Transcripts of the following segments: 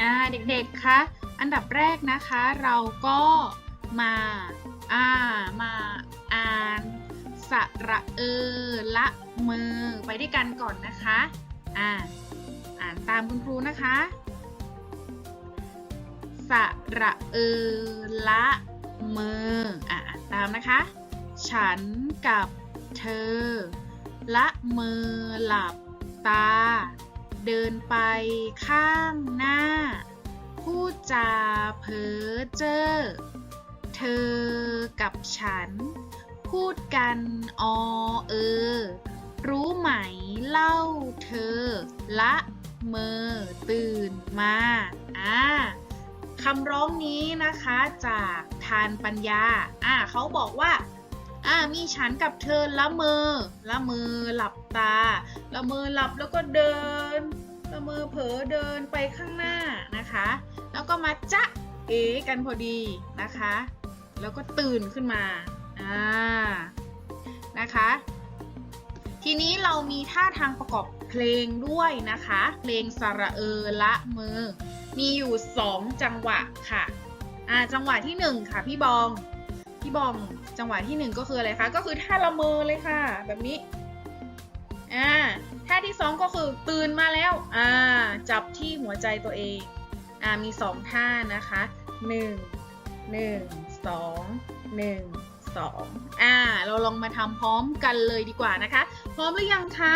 อ่าเด็กๆ คะ อันดับแรกนะคะเราก็มาอ่ามาอ่านสระเออละมือไปด้วยกันก่อนนะคะอ่าอ่านตามคุณครูนะคะสระเออละมืออะอ่านตามนะคะ ฉันกับเธอ ละมือหลับตา เดินไปข้างหน้า พูดจาเพ้อเจ้อ เธอกับฉัน พูดกันอเออ รู้ไหมเล่าเธอ ละเมอตื่นมาอ่าคำร้องนี้นะคะจากทานปัญญาอ่าเขาบอกว่า อ่ามีฉันกับเธอละเมอละเมอหลับตา ละเมอหลับแล้วก็เดิน ละเมอเผลอเดินไปข้างหน้านะคะ แล้วก็มาจ๊ะเอกันพอดีนะคะ แล้วก็ตื่นขึ้นมาอ่านะคะ ทีนี้เรามีท่าทางประกอบเพลงด้วยนะคะ เพลงสระเออละมือมีอยู่ 2 จังหวะค่ะอ่าจังหวะที่ 1 ค่ะพี่บอง พี่บอม จังหวะที่หนึ่งก็คืออะไรคะ ก็คือท่าละเมอเลยค่ะ แบบนี้ อ่า ท่าที่สองก็คือตื่นมาแล้ว อ่า จับที่หัวใจตัวเอง อ่า มีสองท่านะคะหนึ่งหนึ่งสองหนึ่งสองอ่า เราลองมาทำพร้อมกันเลยดีกว่านะคะ พร้อมหรือยังคะ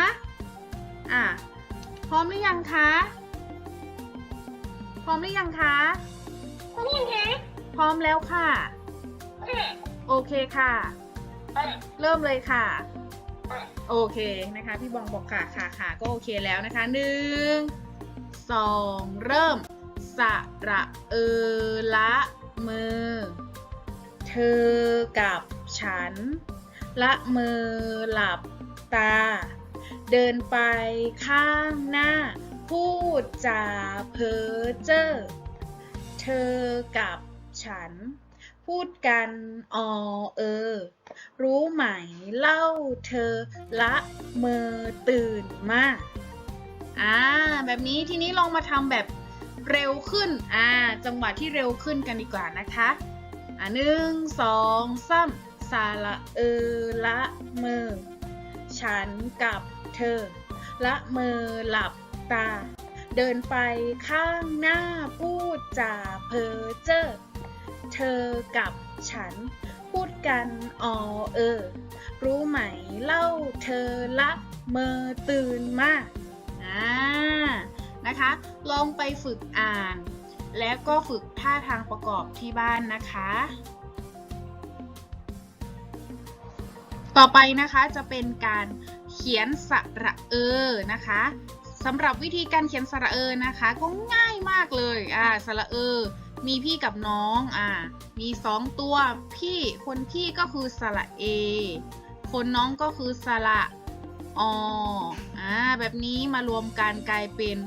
อ่า พร้อมหรือยังคะ พร้อมหรือยังคะ พร้อมยังคะ พร้อมแล้วค่ะค่ะ โอเคค่ะ เริ่มเลยค่ะอะ โอเคนะคะ พี่บองบอกค่ะค่ะค่ะก็โอเคแล้วนะคะหนึ่งสองเริ่ม สระเออละมือ เธอกับฉัน ละมือหลับตา เดินไปข้างหน้า พูดจาเพ้อเจ้อเธอกับฉัน พูดกันออเออ รู้ไหมเล่าเธอละเมอตื่นมาอ่าแบบนี้ทีนี้ลองมาทำแบบเร็วขึ้นอ่าจังหวะที่เร็วขึ้นกันดีกว่านะคะอ่าหนึ่งสองสามสาระเออละเมอฉันกับเธอ ละเมอหลับตา เดินไปข้างหน้าพูดจาเพ้อเจ้อ เธอกับฉัน พูดกันอเออ รู้ไหมเล่าเธอละเมอตื่นมากอ่านะคะ ลองไปฝึกอ่าน แล้วก็ฝึกท่าทางประกอบที่บ้านนะคะ ต่อไปนะคะจะเป็นการเขียนสระเออนะคะสำหรับวิธีการเขียนสระเออนะคะ ก็ง่ายมากเลยอ่าสระเออ มีพี่กับน้อง อ่า มีสองตัวพี่ คนพี่ก็คือสระเอ คนน้องก็คือสระออ่า แบบนี้มารวมกันกลายเป็น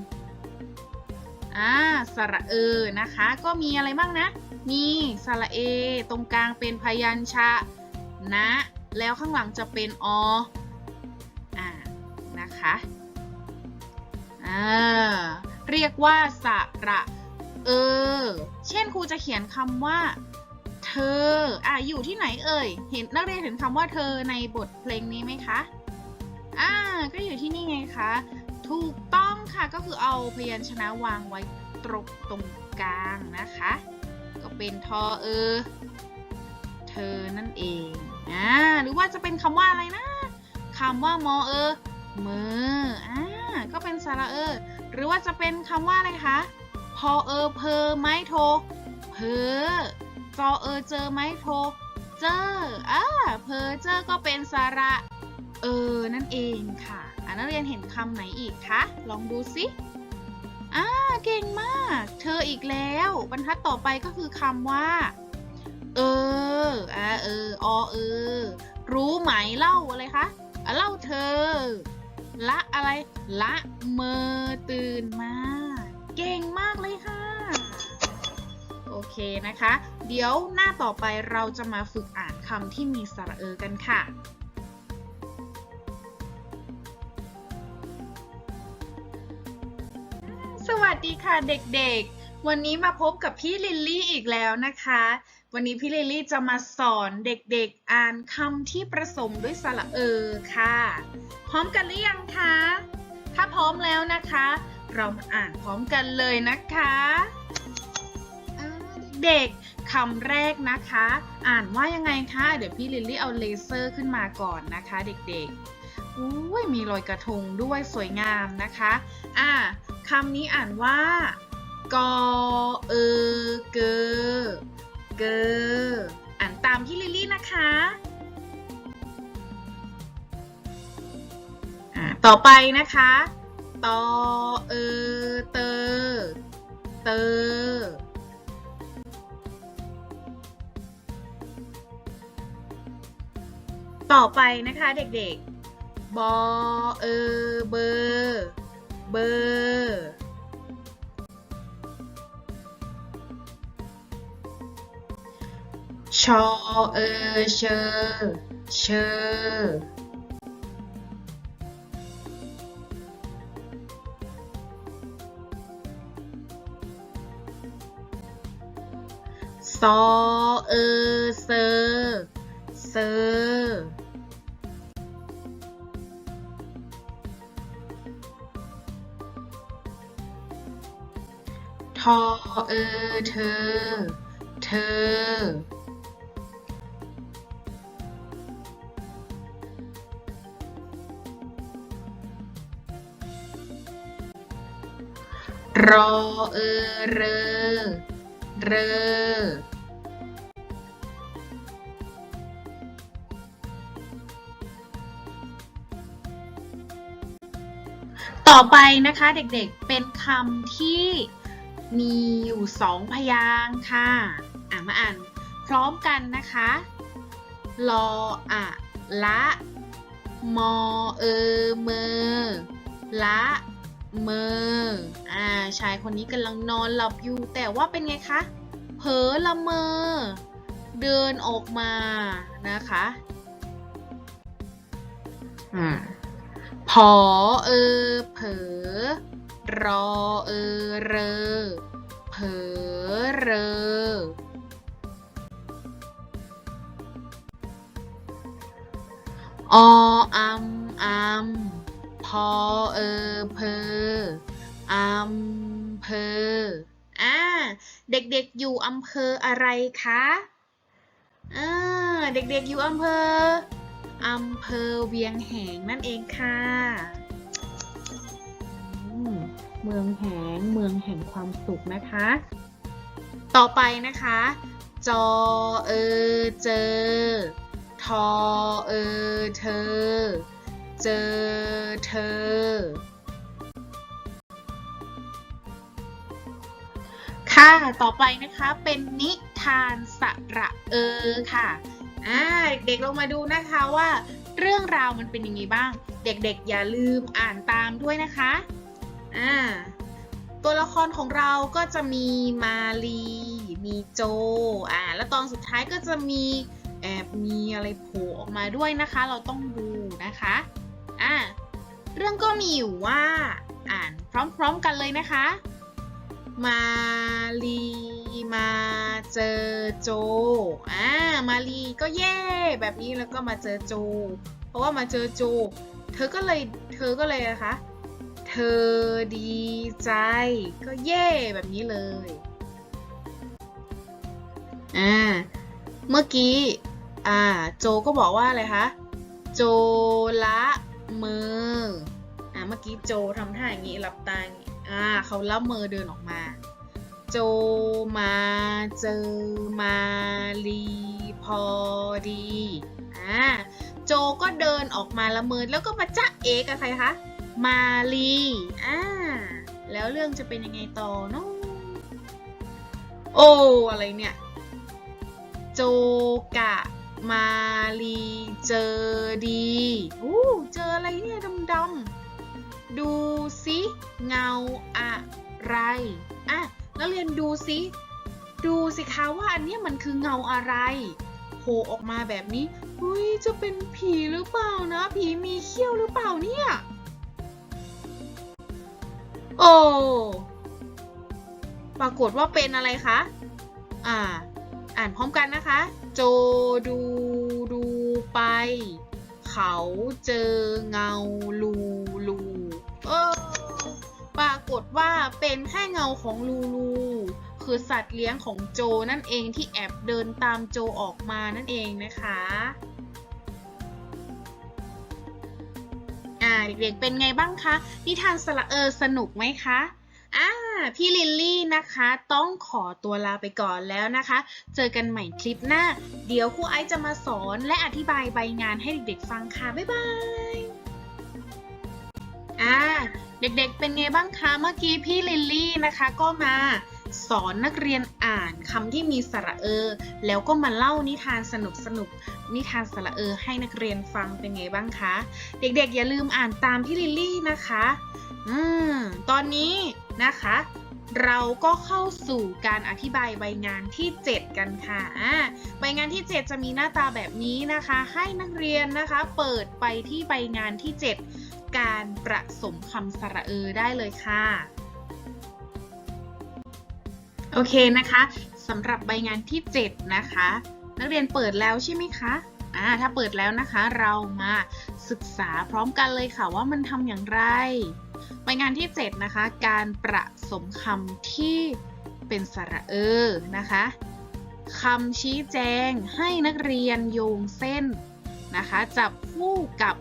อ่า สระเออนะคะ ก็มีอะไรบ้างนะ มีสระเอ ตรงกลางเป็นพยัญชะนะ แล้วข้างหลังจะเป็นอ อ่า นะคะ อ่า เรียกว่าสระ เออ เช่นครูจะเขียนคำว่า เธอ อะอยู่ที่ไหนเอ่ย เห็นนักเรียนเห็นคำว่าเธอในบทเพลงนี้ไหมคะ อ่า ก็อยู่ที่นี่ไงคะ ถูกต้องค่ะ ก็คือเอาพยัญชนะวางไว้ตรงตรงกลางนะคะ ก็เป็นทอเออ เธอนั่นเอง อ่า หรือว่าจะเป็นคำว่าอะไรนะคำว่ามอเออมืออ่า ก็เป็นสระเออ หรือว่าจะเป็นคำว่าอะไรคะ พอเออเพอไม้โท เพอจอเออเจอไม้โท เจออ่าเพอเจอก็เป็นสระ เออ นั่นเองค่ะอ่านักเรียนเห็นคำไหนอีกคะ ลองดูสิอ่าเก่งมาก เธออีกแล้ว บรรทัดต่อไปก็คือคำว่า เอออ่าเออ อเออ รู้ไหมเล่าอะไรคะอะเล่าเธอ ละอะไร ละเมอตื่นมา เก่งมากเลยค่ะ โอเคนะคะ เดี๋ยวหน้าต่อไปเราจะมาฝึกอ่านคำที่มีสระเออกันค่ะ สวัสดีค่ะเด็กๆ วันนี้มาพบกับพี่ลิลลี่อีกแล้วนะคะ วันนี้พี่ลิลลี่จะมาสอนเด็กๆอ่านคำที่ประสมด้วยสระเออค่ะ พร้อมกันหรือยังคะ ถ้าพร้อมแล้วนะคะ เรามาอ่านพร้อมกันเลยนะคะเด็กคำแรกนะคะ อ่านว่ายังไงคะ เดี๋ยวพี่ลิลลี่เอาเลเซอร์ขึ้นมาก่อนนะคะ เด็กๆอุ้ยมีรอยกระทงด้วยสวยงามนะคะ อ่าคำนี้อ่านว่ากอเออเกอเกออ่านตามพี่ลิลลี่นะคะอ่าต่อไปนะคะ ตอเออเตอเตอต่อไปนะคะเด็กๆ บอเออเบอร์เบอร์ชอเออเชอเชอ ซอเออเซอเซอทอเออเธอ เธอ รอเออเรอเรอ ต่อไปนะคะเด็กๆเป็นคำที่มีอยู่สองพยางค์ค่ะ อะมาอ่านพร้อมกันนะคะลออะละมอเออเมอละเมออ่าชายคนนี้กำลังนอนหลับอยู่ แต่ว่าเป็นไงคะเผลอละเมอ เดินออกมานะคะอ่า พอเออเผอรอเออเรอเผอเรอออัมอัมพอเออเพออัมเพออ่าเด็กๆอยู่อำเภออะไรคะอ่าเด็กๆอยู่อำเภอ อำเภอเวียงแหงนั่นเองค่ะอืมเมืองแหงเมืองแห่งความสุขนะคะ ต่อไปนะคะ จอเออเจอ ทอเออเธอ เจอเธอ ค่ะ ต่อไปนะคะเป็นนิทานสระเออค่ะ อ่าเด็กๆลงมาดูนะคะว่า เรื่องราวมันเป็นยังไงบ้าง เด็กๆ อย่าลืมอ่านตามด้วยนะคะอ่าตัวละครของเราก็จะมีมาลี มีโจอ่าแล้วตอนสุดท้ายก็จะมีแอบมีอะไรโผล่ออกมาด้วยนะคะ เราต้องดูนะคะอ่าเรื่องก็มีอยู่ว่าอ่านพร้อมๆกันเลยนะคะ มาลีมาเจอโจอ่ามาลีก็เย่แบบนี้แล้วก็มาเจอโจ เพราะว่ามาเจอโจ เธอก็เลยเธอก็เลยนะคะเธอดีใจก็เย่แบบนี้เลยอ่าเมื่อกี้อ่าโจก็บอกว่าอะไรคะโจละมืออ่าเมื่อกี้โจทำท่าอย่างนี้หลับตาอย่างนี้ อ่าเขาละเมอเดินออกมา โจมาเจอมาลีพอดีอ่าโจก็เดินออกมาละเมอแล้วก็มาจ๊ะเอกับใครคะมาลีอ่าแล้วเรื่องจะเป็นยังไงต่อเนาะโอ้อะไรเนี่ย โจกะมาลีเจอดีอู้เจออะไรเนี่ยดำๆ ดูสิเงาอะไรอะแล้วเรียนดูสิดูสิคะว่าอันนี้มันคือเงาอะไรโผล่ออกมาแบบนี้อุ้ยจะเป็นผีหรือเปล่านะ ผีมีเขี้ยวหรือเปล่าเนี่ย โอ้ปรากฏว่าเป็นอะไรคะ อ่า อ่านพร้อมกันนะคะ โจดูดูไป เขาเจอเงาลู เออ ปรากฏว่าเป็นแค่เงาของลูลู คือสัตว์เลี้ยงของโจนั่นเองที่แอบเดินตามโจออกมานั่นเองนะคะอ่าเด็กๆ เป็นไงบ้างคะ นิทานสละเออสนุกไหมคะอ่าพี่ลิลลี่นะคะ ต้องขอตัวลาไปก่อนแล้วนะคะ เจอกันใหม่คลิปหน้า เดี๋ยวครูไอซ์จะมาสอนและอธิบายใบงานให้เด็กๆ ฟังค่ะ บ๊ายบาย อ่าเด็กๆเป็นไงบ้างคะเมื่อกี้พี่ลิลลี่นะคะก็มาสอนนักเรียนอ่านคำที่มีสระเออ แล้วก็มาเล่านิทานสนุกๆนิทานสระเออ ให้นักเรียนฟังเป็นไงบ้างคะ เด็กๆ อย่าลืมอ่านตามพี่ลิลลี่นะคะ อืมตอนนี้นะคะ เราก็เข้าสู่การอธิบายใบงานที่ 7 กันค่ะใบงานที่ 7 จะมีหน้าตาแบบนี้นะคะ ให้นักเรียนนะคะ เปิดไปที่ใบงานที่ 7 การประสมคำสระเออได้เลยค่ะ โอเคนะคะสำหรับใบงานที่ 7 นะคะ นักเรียนเปิดแล้วใช่ไหมคะอ่าถ้าเปิดแล้วนะคะเรามาศึกษาพร้อมกันเลยค่ะว่ามันทำอย่างไรใบงานที่ 7 นะคะ การประสมคำที่เป็นสระเออนะคะคำชี้แจงให้นักเรียนโยงเส้นนะคะ จับคู่กับ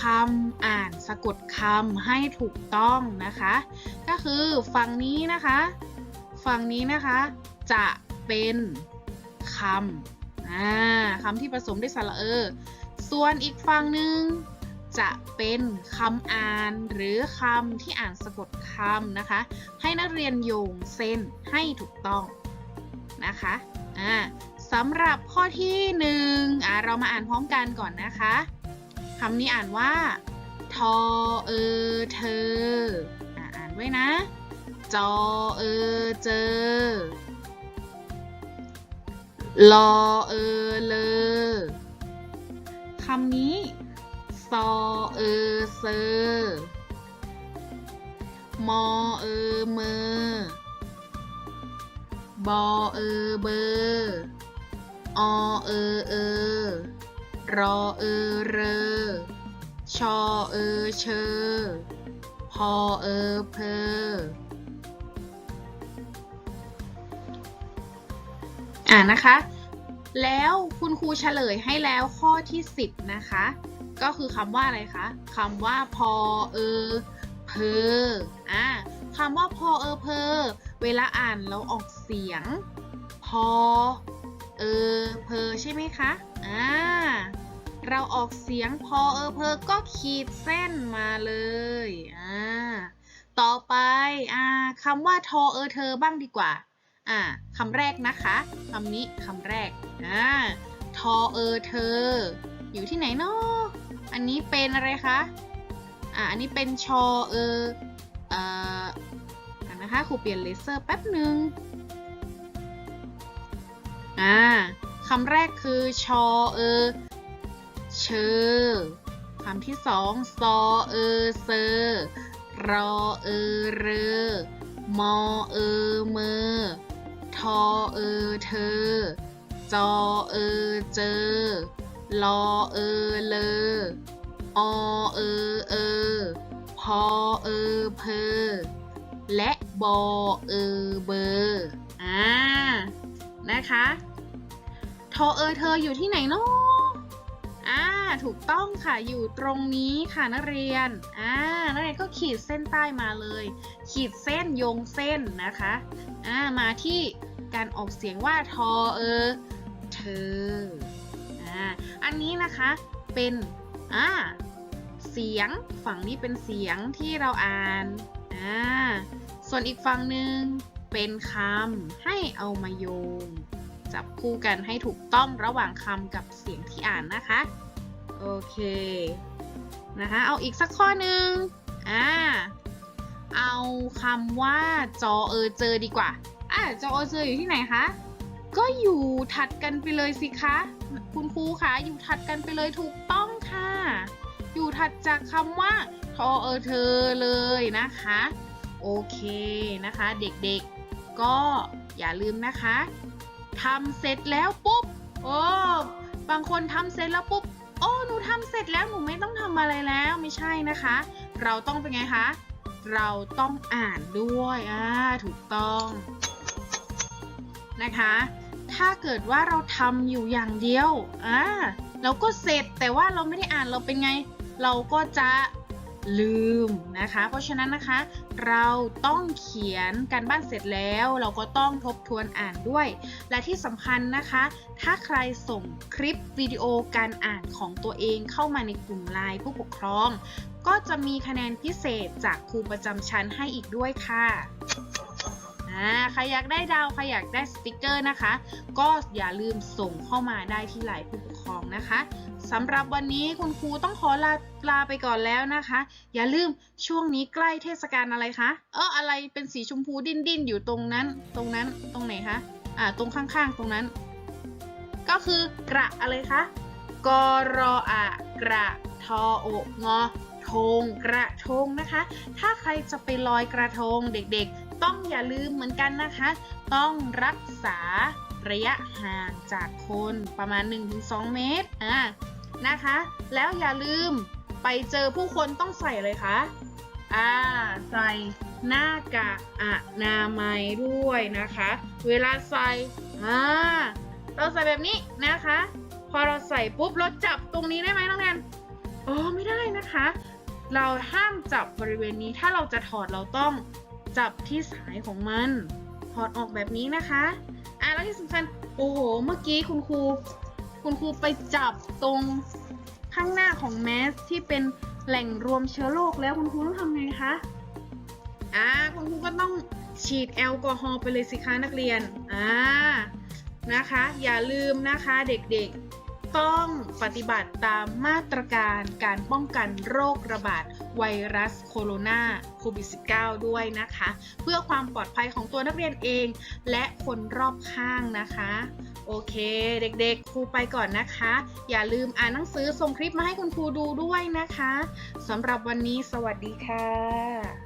คำอ่านสะกดคำให้ถูกต้องนะคะ ก็คือฝั่งนี้นะคะ ฝั่งนี้นะคะ จะเป็นคำอ่าคำที่ผสมด้วยสระเออ ส่วนอีกฝั่งหนึ่งจะเป็นคำอ่านหรือคำที่อ่านสะกดคำนะคะ ให้นักเรียนโยงเส้นให้ถูกต้องนะคะอ่าสำหรับข้อที่หนึ่งอ่าเรามาอ่านพร้อมกันก่อนนะคะ คำนี้อ่านว่า ทอเออเธออ่านไว้นะ จอเออเจอลอเออเลอคำนี้ซอเออเซอมอเออเมอบอเออเบออเออเออ รอเออเรอ ชอเออเชอ พอเออเพออ่านะคะ แล้วคุณครูเฉลยให้แล้วข้อที่ 10 นะคะ ก็คือคำว่าอะไรคะคำว่าพอเออเพออ่าคำว่าพอเออเพอเวลาอ่านเราออกเสียง พอเออเพอใช่ไหมคะ อ่า เราออกเสียงพอเออเพอก็ขีดเส้นมาเลยอ่าต่อไปอ่าคำว่าทอเออเธอบ้างดีกว่าอ่าคำแรกนะคะคำนี้คำแรกอ่าทอเออเธอ อยู่ที่ไหนเนาะอันนี้เป็นอะไรคะอ่าอันนี้เป็นชอเออเอ่ออ่านะคะครูเปลี่ยนเลเซอร์แป๊บหนึ่งอ่าคำแรกคือชอเออ เชอคำที่สองซอเออเซอรอเออเรอมอเออเมอทอเออเธอ จอเออเจอลอเออเลออเออเออพอเออเพอและบอเออเบอร์อ่านะคะ ทอเออเธออยู่ที่ไหนเนาะอ่า ถูกต้องค่ะอยู่ตรงนี้ค่ะนักเรียนอ่านักเรียนก็ขีดเส้นใต้มาเลย ขีดเส้นโยงเส้นนะคะอ่ามาที่การออกเสียงว่าทอเออเธออ่าอันนี้นะคะเป็นอ่าเสียงฝั่งนี้เป็นเสียงที่เราอ่านอ่าส่วนอีกฝั่งหนึ่งเป็นคำให้เอามาโยง จับคู่กันให้ถูกต้องระหว่างคำกับเสียงที่อ่านนะคะ โอเคนะคะเอาอีกสักข้อหนึ่งอ่าเอาคำว่าจอเออเจอดีกว่าอ่าจอเออเจออยู่ที่ไหนคะก็อยู่ถัดกันไปเลยสิคะ คุณครูคะอยู่ถัดกันไปเลยถูกต้องค่ะ อยู่ถัดจากคำว่าทอเออเธอเลยนะคะ โอเคนะคะ เด็กๆก็อย่าลืมนะคะทำเสร็จแล้วปุ๊บโอ้บางคนทำเสร็จแล้วปุ๊บ โอ้หนูทำเสร็จแล้วหนูไม่ต้องทำอะไรแล้วไม่ใช่นะคะ เราต้องเป็นไงคะ เราต้องอ่านด้วยอ่าถูกต้องนะคะ ถ้าเกิดว่าเราทำอยู่อย่างเดียวอ่าเราก็เสร็จแต่ว่าเราไม่ได้อ่านเราเป็นไง เราก็จะ ลืมนะคะ เพราะฉะนั้นนะคะ เราต้องเขียนการบ้านเสร็จแล้ว เราก็ต้องทบทวนอ่านด้วย และที่สำคัญนะคะ ถ้าใครส่งคลิปวิดีโอการอ่านของตัวเองเข้ามาในกลุ่มไลน์ผู้ปกครอง ก็จะมีคะแนนพิเศษจากครูประจำชั้นให้อีกด้วยค่ะ อ่าใครอยากได้ดาว ใครอยากได้สติกเกอร์นะคะ ก็อย่าลืมส่งเข้ามาได้ที่ไลน์ผู้ปกครองนะคะสำหรับวันนี้คุณครูต้องขอลาลาไปก่อนแล้วนะคะ อย่าลืมช่วงนี้ใกล้เทศกาลอะไรคะ เอออะไรเป็นสีชมพูดิ้นดิ้นอยู่ตรงนั้น ตรงนั้นตรงไหนคะอ่าตรงข้างๆตรงนั้น ก็คือกระอะไรคะกรออะกระทอโองอทงกระทงนะคะ ถ้าใครจะไปลอยกระทงเด็กๆ ต้องอย่าลืมเหมือนกันนะคะ ต้องรักษาระยะห่างจากคนประมาณ 1-2 เมตรอ่านะคะ แล้วอย่าลืมไปเจอผู้คนต้องใส่เลยคะอ่าใส่หน้ากากอนามัยด้วยนะคะ เวลาใส่อ่าเราใส่แบบนี้นะคะ พอเราใส่ปุ๊บเราจับตรงนี้ได้ไหมน้องแนนอ๋อไม่ได้นะคะ เราห้ามจับบริเวณนี้ถ้าเราจะถอดเราต้อง จับที่สายของมันถอดออกแบบนี้นะคะอะแล้วที่สำคัญโอ้โหเมื่อกี้คุณครูคุณครูไปจับตรงข้างหน้าของแมสที่เป็นแหล่งรวมเชื้อโรคแล้วคุณครูต้องทำไงคะอ่าคุณครูก็ต้องฉีดแอลกอฮอล์ไปเลยสิคะนักเรียนอ่านะคะ อย่าลืมนะคะเด็กๆ ต้องปฏิบัติตามมาตรการการป้องกันโรคระบาดไวรัสโคโรนาโควิด -19 ด้วยนะคะ เพื่อความปลอดภัยของตัวนักเรียนเอง และคนรอบข้างนะคะ โอเค เด็กๆ ครูไปก่อนนะคะ อย่าลืมอ่านหนังสือส่งคลิปมาให้คุณครูดูด้วยนะคะสำหรับวันนี้สวัสดีค่ะ